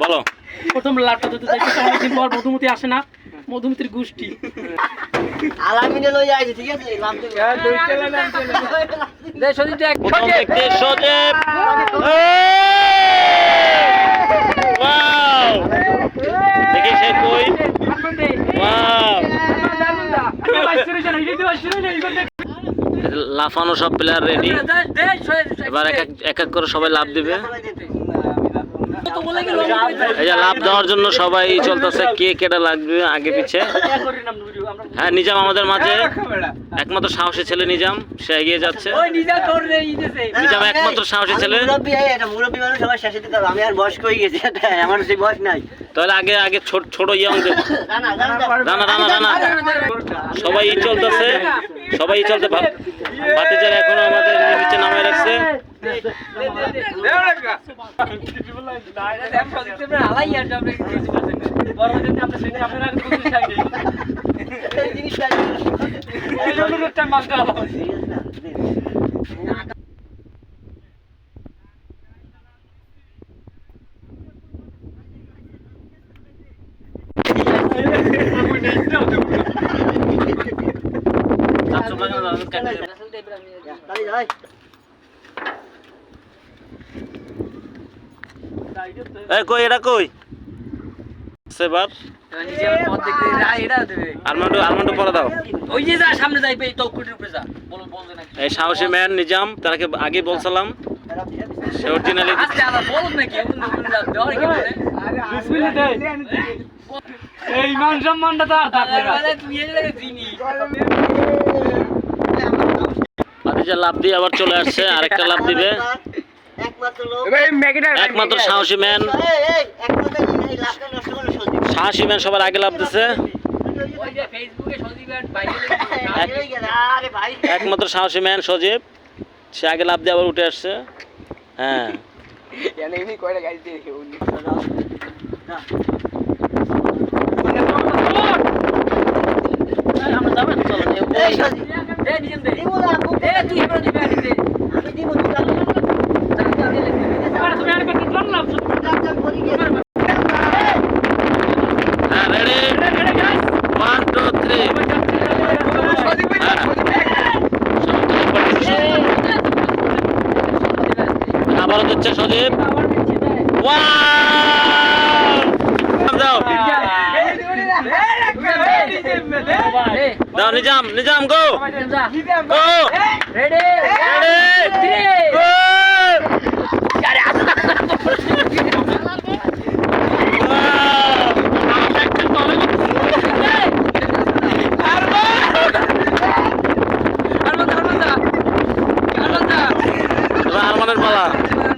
বলো। প্রথম লাভটা অনেকদিন পর মধুমতি আসে না মধুমতির গোষ্ঠী। আলামিনে লই আইছে ঠিক আছে? লাভ দে সজিত দেখ। প্রথম ব্যক্তি সজীব। ওয়াও! দেখি সে কই। ওয়াও! লাফানো সব প্লেয়ার রেডি এবার এক এক- এক এক করে সবাই লাভ দিবে। এই যে লাভ দেওয়ার জন্য সবাই চলতেছে কে কেটা লাগবে আগে পিছে? হ্যাঁ নিজাম আমাদের মাঝে একমাত্র সাহসী ছেলে নিজাম সে এগিয়ে যাচ্ছে। নিজাম একমাত্র সাহসী ছেলে। হয়ে তাহলে আগে আগে ছোট ছোট ইয়ং রানা রানা রানা রানা সবাই ই চলতেছে সবাই চলতে ভাতিজার এখনও আমাদের নিচে নামায় রাখছে। এই জিনিসটা তাই যাই এই কই এটা কই? সেবার আরমান্ডু আরমান্ডু পরে দাও। ওই যে যা সামনে যাই এই তকুটির উপরে যা বল বলছে নাকি এই সাহসী ম্যান নিজাম তাকে আগে বলছিলাম। সে অরিজিনালি আজকে আবার বলুন নাকি এমন এমন যা দেওয়ার কি বলে এই মান সম্মানটা তো থাকবে না। তুই এই জায়গায় চিনি ভাতিজা লাভ দিয়ে আবার চলে আসছে আরেকটা লাভ দিবে। একমাত্র সাহসী ম্যান এই এই একমাত্র এই লাভটা নষ্ট করে সত্যি সাহসী ম্যান সবার আগে লাভ দিছে। একমাত্র সাহসী ম্যান সজীব। সে আগে লাভ দিয়ে আবার উঠে আসছে। হ্যাঁ। আমরা যাবেন চলো তুই এবার দিবি আনি দে আমি দিব তুই জানো তুমি আর কত জানলাম চাপ চাপ করি গিয়ে হ্যাঁ রেডি ওয়ান টু থ্রি দিচ্ছে সজীব। দাও Nizam Nizam go go ready ready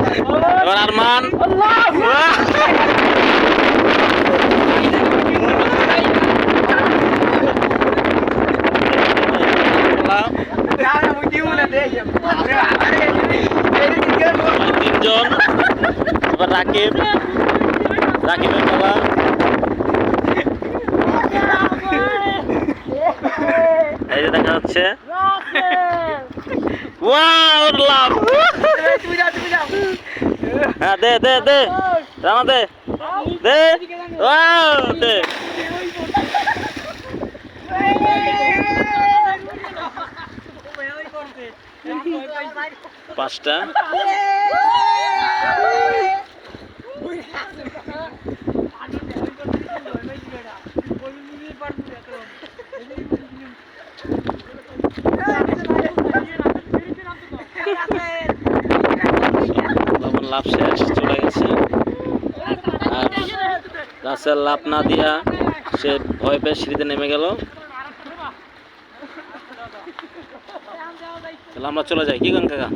Arman. তিনজন। এবার রাকিব। রাকিবের পালা এই যে দেখা যাচ্ছে। ওয়াও লাভ হ্যাঁ দে দে দে। রামা দে। দে। ওয়াও দে। পাঁচটা। লাভ শেষ, চলে গেছে। আর গাছের লাভ না দিয়া সে ভয় পেয়ে সিঁড়িতে নেমে গেল। তাহলে আমরা চলে যাই। কি গান কাকা?